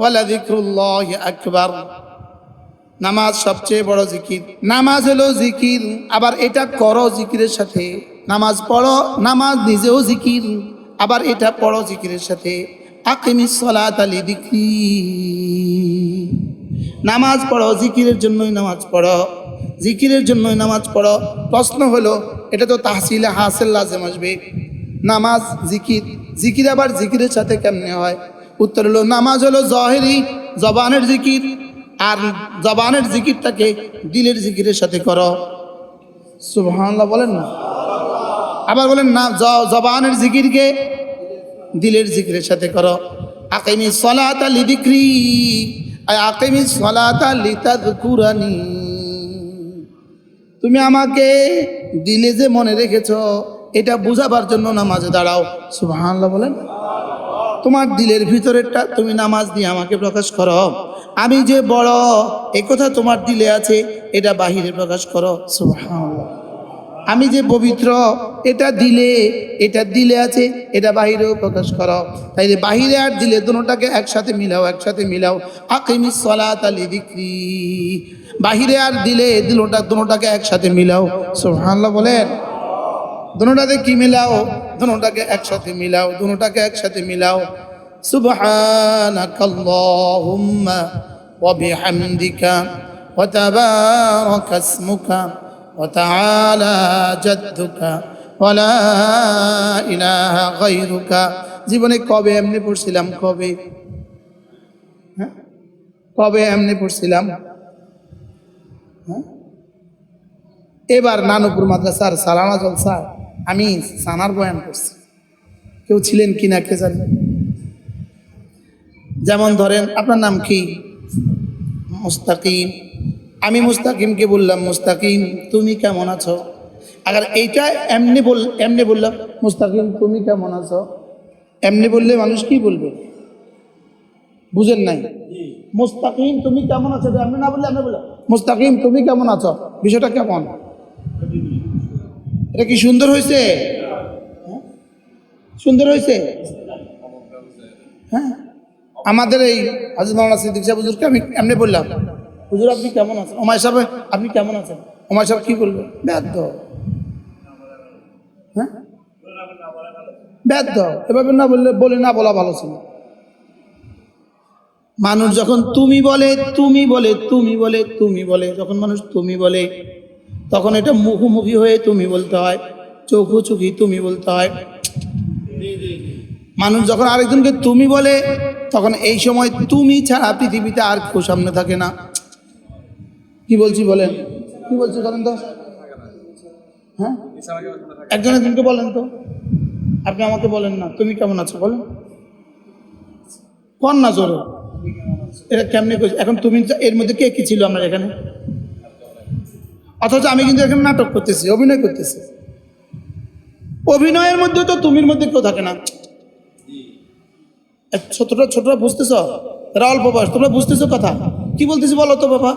ওয়ালা যিকরুল্লাহ আকবার। নামাজ সবচেয়ে বড় জিকির। নামাজ হলো জিকির, আবার এটা করো জিকিরের সাথে। নামাজ পড়ো, নামাজ নিজেও জিকির, আবার এটা পড়ো জিকিরের সাথে। আকিমি সলাত আলি দিক্রি। নামাজ পড়ো, জিকিরের জন্যই নামাজ পড়ো। জিকিরের জন্যই নামাজ পড়ো। প্রশ্ন হলো, এটা তো তাহসিলে হাসেল লাজেম আসবে। নামাজ, জিকির। জিকির আবার জিকিরের সাথে কেমনে হয়? উত্তর হলো, নামাজ হলো জহেরি, জবানের জিকির, আর জবানের জিকিরটাকে দিলের জিকিরের সাথে করো। সুবহানাল্লাহ বলেন না? আবার বলেন, না জবানের জিকিরকে দিলের জিকিরের সাথে করো। আকিমি সলাতা লিদিক্রি আকিমি সলাতা লিতাযকুরানি তুমি আমাকে দিলে যে মনে রেখেছ, এটা বুঝাবার জন্য নামাজে দাঁড়াও। সুবহানাল্লাহ বলেন তোমার দিলের ভিতরেরটা তুমি নামাজ দিয়ে আমাকে প্রকাশ করো। আমি যে বড়, এ কথা তোমার দিলে আছে, এটা বাহিরে প্রকাশ করো। আমি যে পবিত্র, এটা দিলে এটা দিলে আছে, এটা বাহিরেও প্রকাশ করো। তাইলে বাহিরে আর দিলে দুটোটাকে একসাথে মিলাও একসাথে মিলাও। আকিমি সলাত আলি দিক্রি বাহিরে আর দিলে দুটোটাকে একসাথে মিলাও। সুবহানাল্লাহ বলেন। দুটাতে কি মিলাও? দুটাকে একসাথে মিলাও, দুটাকে একসাথে মিলাও। জীবনে কবে এমনি পড়ছিলাম? কবে? হ্যাঁ? কবে এমনি পড়ছিলাম? হ্যাঁ? এবার নানুপুর মাদ্রাসার সালানা জলসা। আমি সানার বয়ান করছি। কেউ ছিলেন কি না কে জানে? যেমন ধরেন, আপনার নাম কি? মুস্তাকিম। আমি মুস্তাকিমকে বললাম, মুস্তাকিম, তুমি কেমন আছো? আবার এইটা এমনি বল, এমনি বললাম, মুস্তাকিম, তুমি কেমন আছো? এমনি বললে মানুষ কি বলবে? বুঝেন নাই? মুস্তাকিম, তুমি কেমন আছো? এমনি না বললে এমনি বললাম, মুস্তাকিম, তুমি কেমন আছো? বিষয়টা কেমন? এটা কি সুন্দর হয়েছে? হ্যাঁ? সুন্দর হয়েছে? হ্যাঁ? আমাদের এই হাজির মাওলানা সিদ্দিক সাহেব হুজুরকে আমি এমনি বললাম। হুজুর আপনি কেমন আছেন? ওমায় সাহেব আপনি কেমন আছেন? ওমায় সাহেব কি বলবে? ব্যর্থ। হ্যাঁ? ব্যর্থ। এভাবে না বললে বলে না বলা ভালো ছিল। মানুষ যখন তুমি বলে তুমি বলে তুমি বলে তুমি বলে যখন মানুষ তুমি বলে তখন এটা মুখোমুখি হয়ে তুমি বলতে হয় চোখো চোখি তুমি বলতে হয়। মানুষ যখন আরেকজনকে তুমি বলে, তখন এই সময় তুমি ছাড়া পৃথিবীতে আর কেউ সামনে থাকে না। কি বলছি বলেন? কি বলছি বলেন তো? হ্যাঁ? একজন একজনকে বলেন তো। আপনি আমাকে বলেন না। তুমি কেমন আছো বলেন? কন না জোরে। এটা কেমনি এখন তুমি, এর মধ্যে কে, কি ছিল আমার এখানে? অথচ আমি কিন্তু এখানে নাটক করতেছি, অভিনয় করতেছি। অভিনয়ের মধ্যে তো তুমির মধ্যে কেউ থাকে না। ছোটরা ছোটরা বুঝতেছ? এরা অল্প বয়স, তোমরা বুঝতেছো কথা? কি বলতেছি বলো তো, বাবা?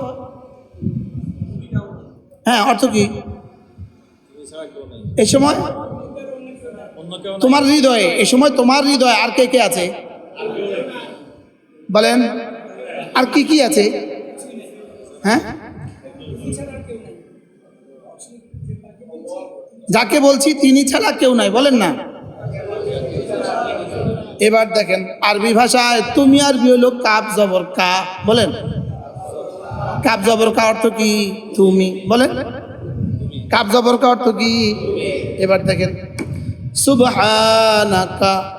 হ্যাঁ অর্থ কি? এই সময়? তোমার হৃদয়ে এই সময় তোমার হৃদয়ে আর কে কে আছে? বলেন, আর কি কি আছে? হ্যাঁ? যাকে বলছি তিনি ছাড়া কেউ নাই, বলেন না। এবার দেখেন, আরবি ভাষায়, তুমি আরবি হলো কাপ জবর কা বলেন। কাপ জবর কা অর্থ কি? তুমি বলেন। কাপ জবর কা অর্থ কি? এবার দেখেন, সুবহানাকা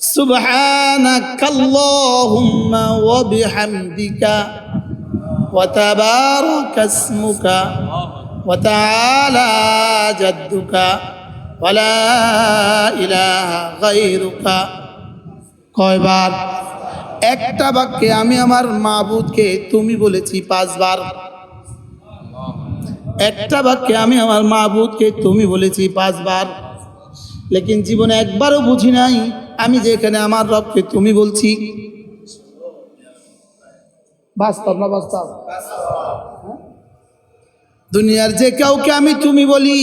সুবহানাকাল্লাহুম্মা ওয়া বিহামদিকা وتبارك اسمك وتعالى جدك ولا إله غيرك কয়বার একটা বাক্যে আমি আমার মাবুদকে তুমি বলেছি পাঁচবার একটা বাক্যে আমি আমার মাবুদকে তুমি বলেছি পাঁচবার লেকিন জীবনে একবারও বুঝি নাই আমি যে এখানে আমার রবকে তুমি বলছি বাস্তব না বাস্তব? হ্যাঁ? দুনিয়ার যে কাউকে আমি তুমি বলি,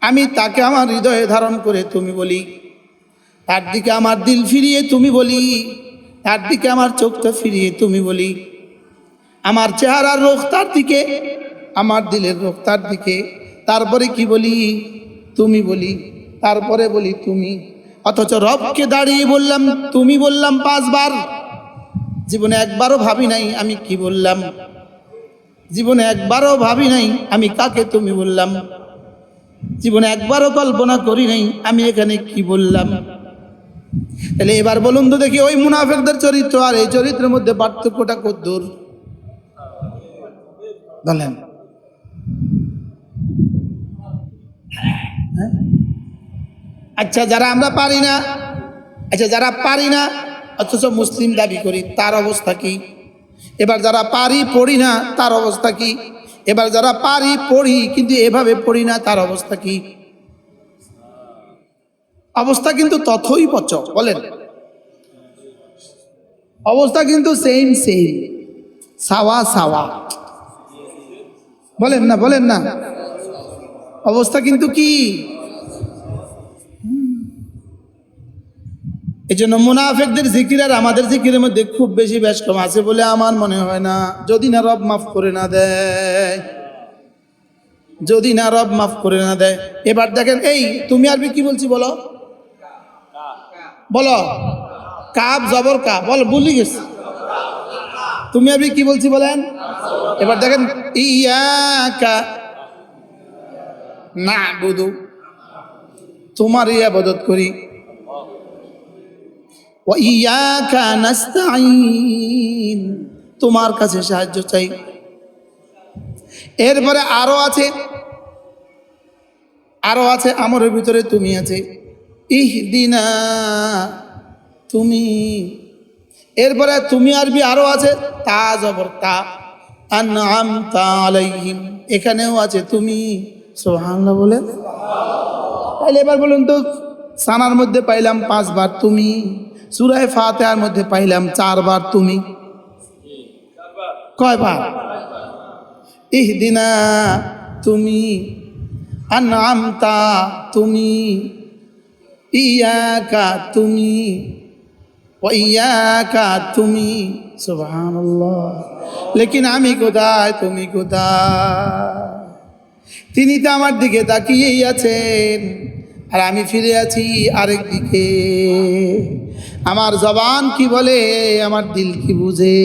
আমি তাকে আমার হৃদয়ে ধারণ করে তুমি বলি। তার দিকে আমার দিল ফিরিয়ে তুমি বলি তার দিকে আমার চোখটা ফিরিয়ে তুমি বলি। আমার চেহারার রোগ তার দিকে, আমার দিলের রোগ তার দিকে। তারপরে কি বলি? তুমি বলি। তারপরে বলি তুমি। অথচ রবকে দাঁড়িয়ে বললাম, তুমি বললাম পাঁচবার। জীবনে একবারও ভাবি নাই আমি কি বললাম? জীবনে একবারও ভাবি নাই আমি কাকে তুমি বললাম? জীবনে একবারও কল্পনা করি নাই আমি এখানে কি বললাম? তাহলে এবার বলুন তো দেখি ওই মুনাফেকদের চরিত্র আর এই চরিত্রের মধ্যে পার্থক্যটা কদ্দূর? বলেন হ্যাঁ? আচ্ছা যারা আমরা পারি না আচ্ছা যারা পারি না অথচ মুসলিম দাবি করি, তার অবস্থা কি? এবার যারা পারি, পড়ি না, তার অবস্থা কি? এবার যারা পারি, পড়ি, কিন্তু এভাবে পড়ি না, তার অবস্থা কি? অবস্থা কিন্তু তথই পচ বলেন। অবস্থা কিন্তু সেম সেম সাওয়া সাওয়া। বলেন না বলেন না। অবস্থা কিন্তু কি? এই জন্য মুনাফেকদের জিকির আর আমাদের জিকিরের মধ্যে খুব বেশি বেশ কম আছে বলে আমার মনে হয় না। যদি না রব মাফ করে না দেয়। যদি না রব মাফ করে না দেয়। এবার দেখেন, এই তুমি আরবি কি বলছি বলো? বলো। কাপ জবর কাপ বল, ভুলি গেছি। তুমি আরবি কি বলছি বলেন? এবার দেখেন, ইয়াকা না বুধু তোমার ইবাদত করি। ওয়াইয়াকা নাস্তাইন তোমার কাছে সাহায্য চাই। এরপরে আরও আছে। আরও আছে, আমরের ভিতরে তুমি আছে। ইহদিনা, তুমি। এরপরে তুমি আরবি আরও আছে, তা জবর তা। এখানেও আছে তুমি। সুবহানাল্লাহ বলে। তাহলে এবার বলুন তো, সানার মধ্যে পাইলাম পাঁচবার তুমি। সুরায় ফাতেহার মধ্যে পাইলাম চারবার তুমি। কয়বার? ইহদিনা তুমি, আনআমতা তুমি, ইয়াকা তুমি ওয়াইয়াকা তুমি। সুবহানাল্লাহ। লেকিন আমি কোথায়, তুমি কোথায়? তিনি তো আমার দিকে তাকিয়েই আছেন, আর আমি ফিরে আছি আরেক দিকে। আমার জবান কি বলে, আমার দিল কি বুঝে?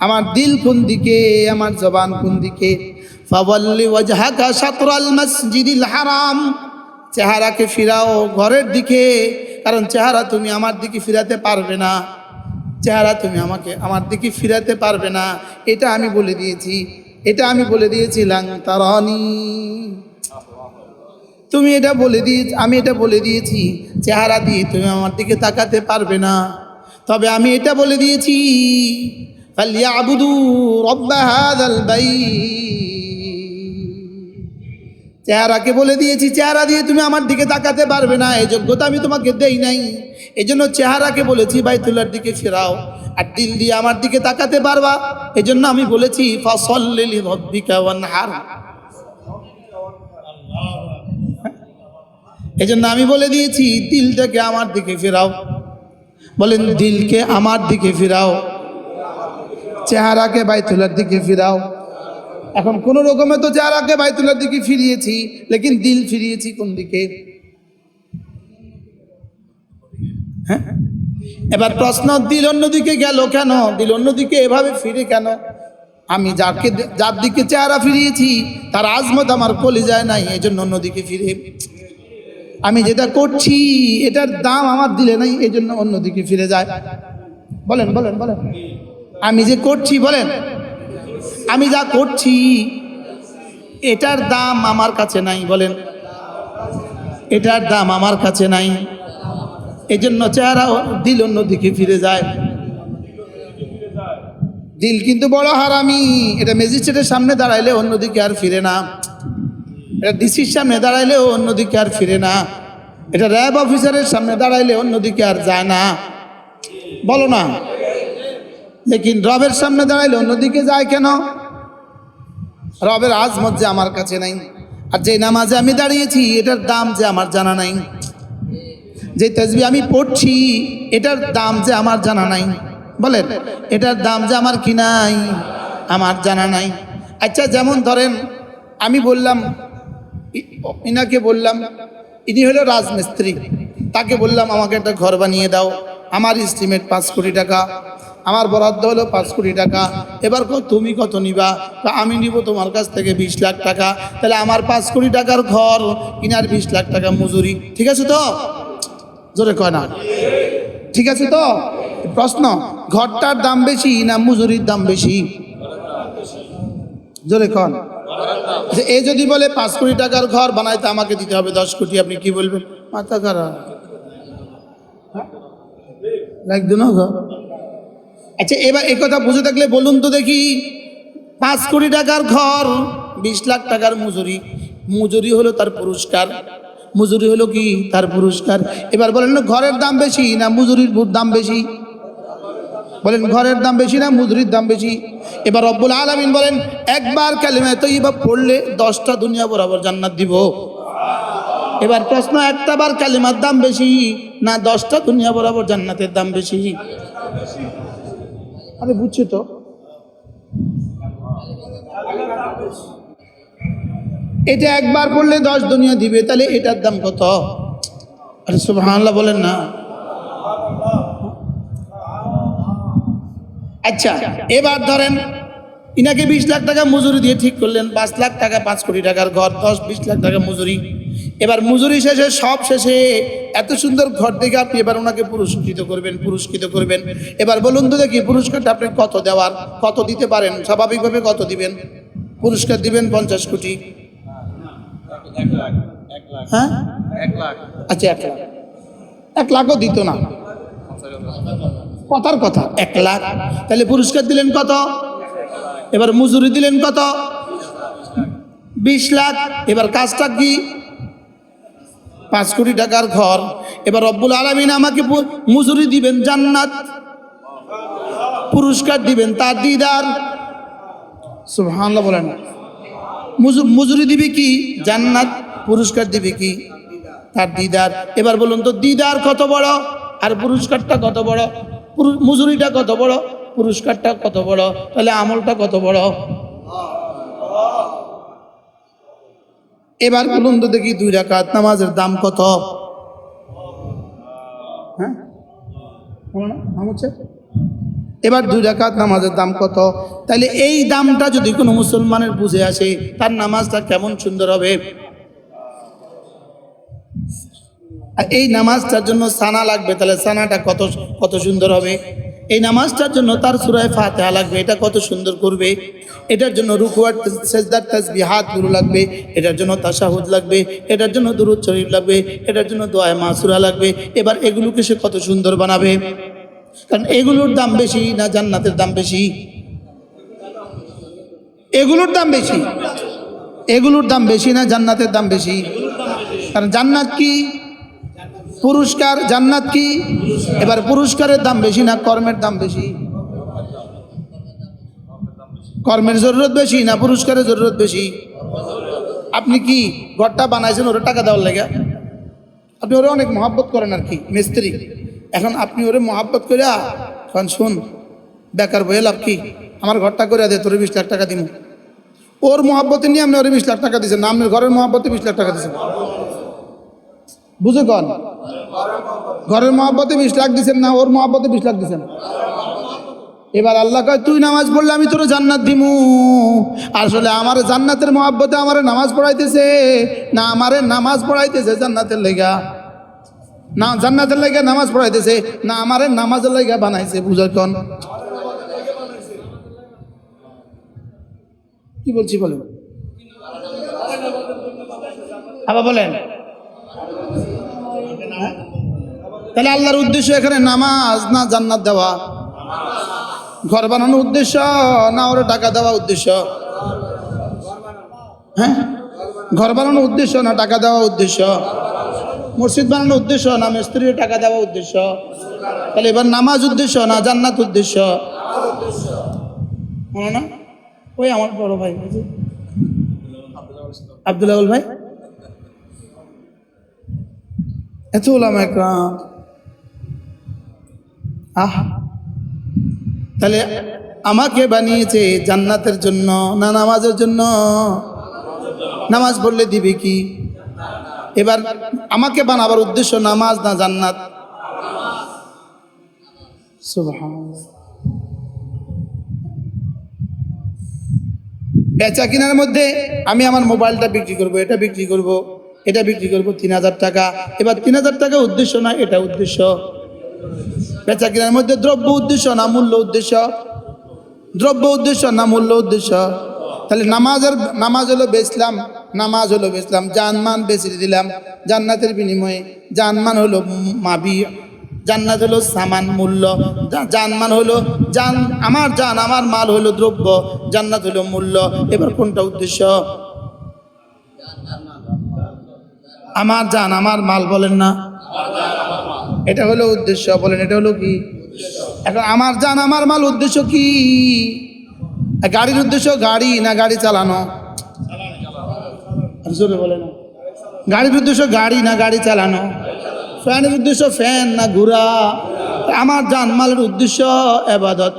আমার দিল কোন দিকে, আমার জবান কোন দিকে? হারাম। চেহারাকে ফিরাও ঘরের দিকে, কারণ চেহারা তুমি আমার দিকে ফিরাতে পারবে না। চেহারা তুমি আমাকে আমার দিকে ফিরাতে পারবে না। এটা আমি বলে দিয়েছি, এটা আমি বলে দিয়েছিলাম তারানি। তুমি এটা বলে দিয়ে, আমি এটা বলে দিয়েছি, চেহারা দিয়ে তুমি আমার দিকে তাকাতে পারবে না। তবে আমি এটা বলে দিয়েছি চেহারাকে বলে দিয়েছি, চেহারা দিয়ে তুমি আমার দিকে তাকাতে পারবে না, এই যোগ্যতা আমি তোমাকে দেই নাই। এই জন্য চেহারাকে বলেছি বাইতুল্লার দিকে ফেরাও, আর দিল দিয়ে আমার দিকে তাকাতে পারবা। এই জন্য আমি বলেছি ফসল্লিলি রব্বিকা এই জন্য আমি বলে দিয়েছি, দিলটাকে আমার দিকে ফেরাও। বলেন, দিলকে আমার দিকে ফিরাও। চেহারাকে বাইতুলার দিকে ফিরাও। এখন কোন রকমে তো চেহারাকে বাইতুলার দিকে ফিরিয়েছি, লেকিন দিল ফিরিয়েছি কোন দিকে? হ্যাঁ? এবার প্রশ্ন, দিল অন্যদিকে গেল কেন? দিল অন্যদিকে এভাবে ফিরে কেন? আমি যাকে, যার দিকে চেহারা ফিরিয়েছি, তার আজমত আমার কলি যায় নাই এই জন্য অন্যদিকে ফিরে। আমি যেটা করছি, এটার দাম আমার দিলে নাই এই জন্য অন্যদিকে ফিরে যায়। বলেন বলেন বলেন। আমি যে করছি, বলেন। আমি যা করছি, এটার দাম আমার কাছে নাই, বলেন। এটার দাম আমার কাছে নাই। এই জন্য চেহারা দিল অন্যদিকে ফিরে যায়। দিল কিন্তু বড় হারামি। এটা ম্যাজিস্ট্রেটের সামনে দাঁড়াইলে অন্যদিকে আর ফিরে না। এটা ডিসির সামনে দাঁড়াইলেও অন্যদিকে আর ফিরে না। এটা র্যাব অফিসারের সামনে দাঁড়াইলে অন্যদিকে আর যায় না। বলো না। লেকিন রবের সামনে দাঁড়াইলে অন্যদিকে যায় কেন? রবের আজমত যে আমার কাছে নাই, আর যে নামাজে আমি দাঁড়িয়েছি, এটার দাম যে আমার জানা নাই। যে তসবি আমি পড়ছি, এটার দাম যে আমার জানা নাই। বলেন, এটার দাম যে আমার কি নাই? আমার জানা নাই। আচ্ছা যেমন ধরেন, আমি বললাম ইনাকে বললাম, ইনি হলো রাজমিস্ত্রি। তাকে বললাম, আমাকে একটা ঘর বানিয়ে দাও। আমার এস্টিমেট পাঁচ কোটি টাকা। আমার বরাদ্দ হলো পাঁচ কোটি টাকা। এবার তুমি কত নিবা? তা আমি নিব তোমার কাছ থেকে বিশ লাখ টাকা। তাহলে আমার পাঁচ কোটি টাকার ঘর, ইনার বিশ লাখ টাকা মজুরি। ঠিক আছে তো? জোরে কয় না? ঠিক আছে তো? প্রশ্ন, ঘরটার দাম বেশি না মজুরির দাম বেশি? জোরে কন। যে এ যদি বলে পাঁচ কোটি টাকার ঘর বানাইতে আমাকে দিতে হবে দশ কোটি আপনি কি বলবেন? মাথা খারাপ। লাগতো না ঘর। আচ্ছা এবার এ কথা বুঝে থাকলে বলুন তো দেখি পাঁচ কোটি টাকার ঘর বিশ লাখ টাকার মজুরি। মজুরি হলো তার পুরস্কার। মজুরি হলো কি? তার পুরস্কার। এবার বলেন ঘরের দাম বেশি না মজুরির দাম বেশি? বলেন, ঘরের দাম বেশি না মজুরির দাম বেশি? এবার রব্বুল আলমিন বলেন, একবার কালিমা তো এবার পড়লে দশটা দুনিয়া বরাবর জান্নাত দিব। এবার প্রশ্ন, একটা বার কালিমার দাম বেশি না দশটা দুনিয়া বরাবর জান্নাতের দাম বেশি? আরে বুঝছি তো। এটা একবার পড়লে দশ দুনিয়া দিবে, তাহলে এটার দাম কত? আরে সুবহানাল্লাহ বলেন না। আচ্ছা এবার ধরেন ইনাকে বিশ লাখ টাকা মজুরি দিয়ে ঠিক করলেন পাঁচ লাখ টাকা পাঁচ কোটি টাকার ঘর দশ বিশ লাখ টাকা মজুরি। এবার মজুরি শেষে সব শেষে এত সুন্দর ঘর দেখে আপনি এবার ওনাকে পুরস্কৃত করবেন পুরস্কৃত করবেন। এবার বলুন তো দেখি পুরস্কারটা আপনি কত দেওয়ার কত দিতে পারেন? স্বাভাবিকভাবে কত দিবেন? পুরস্কার দিবেন পঞ্চাশ কোটি। হ্যাঁ? আচ্ছা এক লাখ। এক লাখও দিত না। কথার কথা। এক লাখ। তাহলে পুরস্কার দিলেন কত? এবার মজুরি দিলেন কত? বিশ লাখ। এবার কাজটা কি? পাঁচ কোটি টাকার ঘর। এবার রব্বুল আলমিন আমাকে মজুরি দিবেন জান্নাত। পুরস্কার দিবেন তার দিদার। সুবহানাল্লাহ বলেন। মুজু- মজুরি দিবে কি? জান্নাত। পুরস্কার দিবে কি? তার দিদার। এবার বলুন তো, দিদার কত বড়? আর পুরস্কারটা কত বড়? মজুরিটা কত বড়? পুরস্কারটা কত বড়? তাহলে আমলটা কত বড়? এবার বলুন তো দেখি দুই রাকাত নামাজের দাম কত? হ্যাঁ? হচ্ছে? এবার দুই রাকাত নামাজের দাম কত? তাহলে এই দামটা যদি কোনো মুসলমানের বুঝে আসে, তার নামাজটা কেমন সুন্দর হবে আর এই নামাজটার জন্য সানা লাগবে, তাহলে সানাটা কত কত সুন্দর হবে? এই নামাজটার জন্য তার সুরায় ফাতেহা লাগবে, এটা কত সুন্দর করবে? এটার জন্য রুকুয়ার সেজদার তাসবি হাতগুলো লাগবে, এটার জন্য তাশাহুদ লাগবে, এটার জন্য দুরুদ শরীফ লাগবে, এটার জন্য দোয়া মাসুরা লাগবে। এবার এগুলোকে সে কত সুন্দর বানাবে? কারণ এগুলোর দাম বেশি না জান্নাতের দাম বেশি? এগুলোর দাম বেশি। এগুলোর দাম বেশি না জান্নাতের দাম বেশি? কারণ জান্নাত কি? পুরস্কার জান্নাত কি? এবার পুরস্কারের দাম বেশি না কর্মের দাম বেশি? কর্মের জরুরত বেশি না পুরস্কারের জরুরত বেশি? আপনি কি ঘরটা বানাইছেন, ওরা টাকা দেওয়ার লেগে? আপনি ওরা অনেক মহাব্বত করেন আর কি, মিস্ত্রি। এখন আপনি ওরে মহাব্বত করে কারণ শুন, বেকার বয়ে লাভ কি? আমার ঘরটা করে দে, তোর বিশ লাখ টাকা দিব ওর মহাব্বতে নিয়ে আপনি ওরে বিশ লাখ টাকা দিয়েছেন আপনার ঘরের মহাব্বতে বিশ লাখ টাকা দিয়েছেন বুঝে কন। ঘরের মহাব্বতে বিশ লাখ দিছেন না, ওর মহাব্বতে বিশ লাখ দিছেন? এবার আল্লাহ কয়, তুই নামাজ পড়লে আমি তোর জান্নাত দিমু। আসলে আমার জান্নাতের মহাব্বতে আমার নামাজ পড়াইতেছে। না, আমারে নামাজ পড়াইতেছে জান্নাতের লেগা। না, জান্নাতের লেগে নামাজ পড়াইতেছে। না, আমারে নামাজের লেগা বানাইছে বুঝার কন। কি বলছি বলেন? আবার বলেন। তাহলে আল্লাহর উদ্দেশ্য এখানে নামাজ না জান্নাত দেওয়া? ঘর বানানোর উদ্দেশ্য না ওরা টাকা দেওয়া উদ্দেশ্য? হ্যাঁ? ঘর বানানোর উদ্দেশ্য না টাকা দেওয়া উদ্দেশ্য? মসজিদ বানানোর উদ্দেশ্য না মিস্ত্রির টাকা দেওয়া উদ্দেশ্য? তাহলে এবার নামাজ উদ্দেশ্য না জান্নাত উদ্দেশ্য? হলো না? ওই আমার বড় ভাই। আব্দুল্লাহ ভাই? এত ওলামা একরাম। আহ। তাহলে আমাকে বানিয়েছে জান্নাতের জন্য না নামাজের জন্য? নামাজ পড়লে দিবে কি? এবার আমাকে বানাবার উদ্দেশ্য নামাজ না জান্নাত। বেচা কেনার মধ্যে আমি আমার মোবাইলটা বিক্রি করব, এটা বিক্রি করব, এটা বিক্রি করব তিন হাজার টাকা। এবার তিন হাজার টাকা উদ্দেশ্য না, এটা উদ্দেশ্য? বেচা কেনার মধ্যে দ্রব্য উদ্দেশ্য না মূল্য উদ্দেশ্য? দ্রব্য উদ্দেশ্য না মূল্য উদ্দেশ্য? তাহলে নামাজের নামাজ হলো বেচলাম নামাজ হলো বেচলাম জানমান বেচে দিলাম, জান্নাতের বিনিময়ে। জানমান হলো মাবি, জান্নাত হলো সামান মূল্য। জানমান হলো জান আমার জান, আমার মাল হলো দ্রব্য। জান্নাত হলো মূল্য। এবার কোনটা উদ্দেশ্য? আমার জান, আমার মাল বলেন না। এটা হলো উদ্দেশ্য, বলেন, এটা হলো কি? এখন আমার জান আমার মাল উদ্দেশ্য কি? গাড়ির উদ্দেশ্য গাড়ি না গাড়ি চালানো? আর জোরে বলে না গাড়ির উদ্দেশ্য গাড়ি না গাড়ি চালানো? ফ্যানের উদ্দেশ্য ফ্যান না ঘোরা আমার জানমালের উদ্দেশ্য এবাদত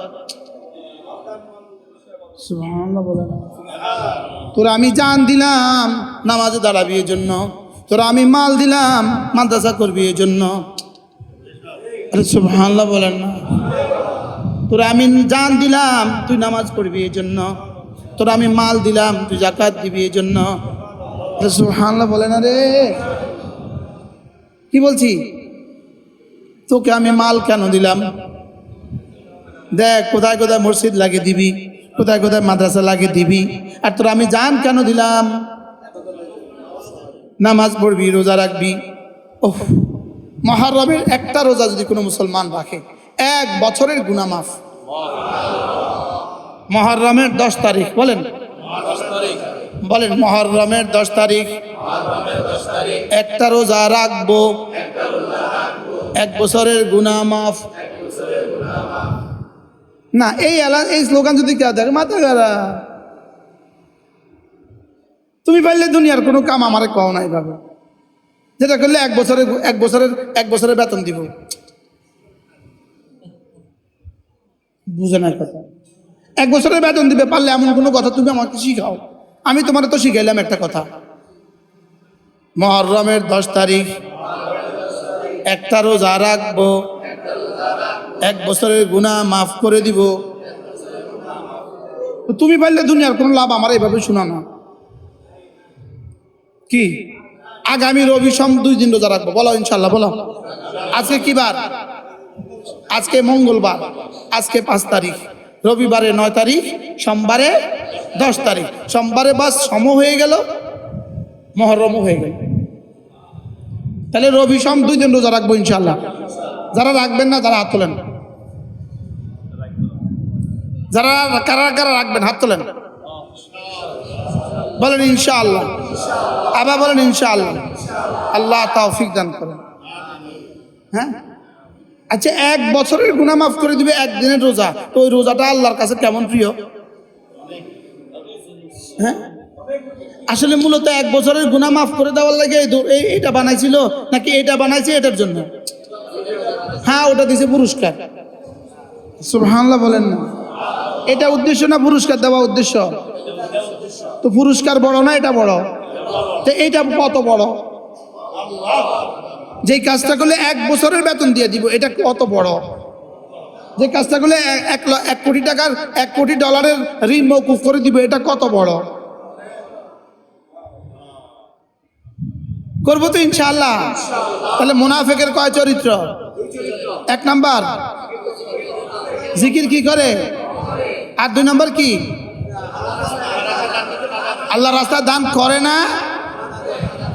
তোরা আমি জান দিলাম নামাজে দাঁড়াবি এর জন্য তোরা আমি মাল দিলাম মাদ্রাসা করবি এই জন্য সুবহানাল্লাহ বলেন না। তোরা আমি জান দিলাম, তুই নামাজ পড়বি এই জন্য তোরা আমি মাল দিলাম, তুই জাকাত দিবি এই জন্য সুবহানাল্লাহ বলে না রে। কি বলছি? তোকে আমি মাল কেন দিলাম? দেখ, কোথায় কোথায় মসজিদ লাগে দিবি, কোথায় কোথায় মাদ্রাসা লাগিয়ে দিবি, আর তোরা আমি জান কেন দিলাম? নামাজ পড়বি, রোজা রাখবি। ওহ মহারমের একটা রোজা যদি কোনো মুসলমান রাখে, এক বছরের গুনাহ মাফ। মহরমের দশ তারিখ, বলেন। বলেন, মহরমের দশ তারিখ। একটা রোজা রাখব। এক বছরের গুনাহ মাফ। না, এই এলা এই স্লোগান যদি কেউ দেখে মাথা গারা তুমি পারলে দুনিয়ার কোনো কাম আমারে কও নাই ভাবে যেটা করলে এক বছরের এক বছরের এক বছরের বেতন দিব। বুঝে না কথা। এক বছরের বেতন দিবে পারলে এমন কোনো কথা তুমি আমাকে শিখাও। আমি তোমার তো শিখাইলাম একটা কথা। মহরমের দশ তারিখ একটা রোজা রাখব এক বছরের গুণা মাফ করে দিব। তুমি পারলে দুনিয়ার কোনো লাভ আমার এইভাবে শোনা না। কি? আগামী রবি সোম দুই দিন রোজা রাখব। বলো ইনশাল্লাহ বলো। আজকে কি বার? আজকে মঙ্গলবার। আজকে পাঁচ তারিখ। রবিবারে নয় তারিখ, সোমবারে দশ তারিখ। সোমবারে বাস সম হয়ে গেল মহরমও হয়ে গেল। তাহলে রবি সোম দুই দিন রোজা রাখব ইনশাল্লাহ যারা রাখবেন না যারা হাত তোলেন। যারা, কারা কারা রাখবেন, হাত তোলেন। বলেন ইনশাআল্লাহ। আবার বলেন ইনশাআল্লাহ। আল্লাহ তৌফিক দান করেন। হ্যাঁ? আচ্ছা এক বছরের গুণা মাফ করে দিবে একদিনের রোজা। তো ওই রোজাটা আল্লাহর কাছে কেমন প্রিয়? হ্যাঁ? আসলে মূলত এক বছরের গুণা মাফ করে দেওয়ার লাগে এই দো- এই- এটা বানাইছিল নাকি এটা বানাইছে এটার জন্য? হ্যাঁ ওটা দিছে পুরস্কার। সুবহানাল্লাহ বলেন না। এটা উদ্দেশ্য না পুরস্কার দেওয়া উদ্দেশ্য? তো পুরস্কার বড় না, এটা বড়? তো এটা কত বড়? যে কাজটা করলে এক বছরের বেতন দিয়ে দিব, এটা কত বড়? যে কাজটা করলে এক এক কোটি টাকার, এক কোটি ডলারের ঋণ মৌকুফ করে দিব, এটা কত বড়? করব তো ইনশাল্লাহ তাহলে মুনাফেকের কয় চরিত্র? এক নাম্বার। জিকির কি করে? আর দুই নম্বর কি? আল্লাহ রাস্তা দান করে না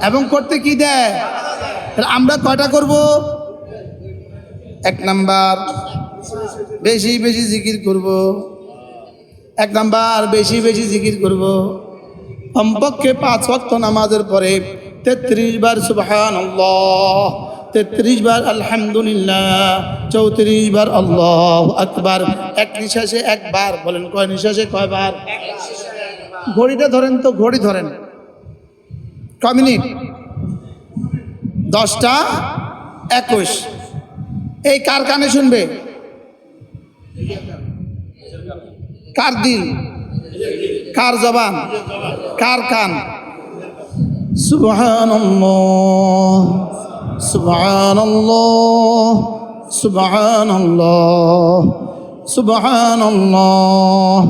এবং করতে কি দেয়? আমরা কয়টা করব? এক নাম্বার, বেশি বেশি জিকির করব। এক নাম্বার, বেশি বেশি জিকির করব। কমপক্ষে পাঁচ ওয়াক্ত নামাজের পরে তেত্রিশ বার সুবহান তেত্রিশ বার আলহামদুলিল্লাহ, চৌত্রিশ বার আল্লাহ আকবার। এক নিঃশ্বাসে একবার, বলেন কয় নিঃশ্বাসে কয়বার? ঘড়িটা ধরেন তো ঘড়ি ধরেন। ক মিনিট? দশটা একুশ। এই কার কানে শুনবে? কার দিল? কার জবান? কার কান? সুবহানাল্লাহ সুবহানাল্লাহ সুবহানাল্লাহ সুবহানাল্লাহ।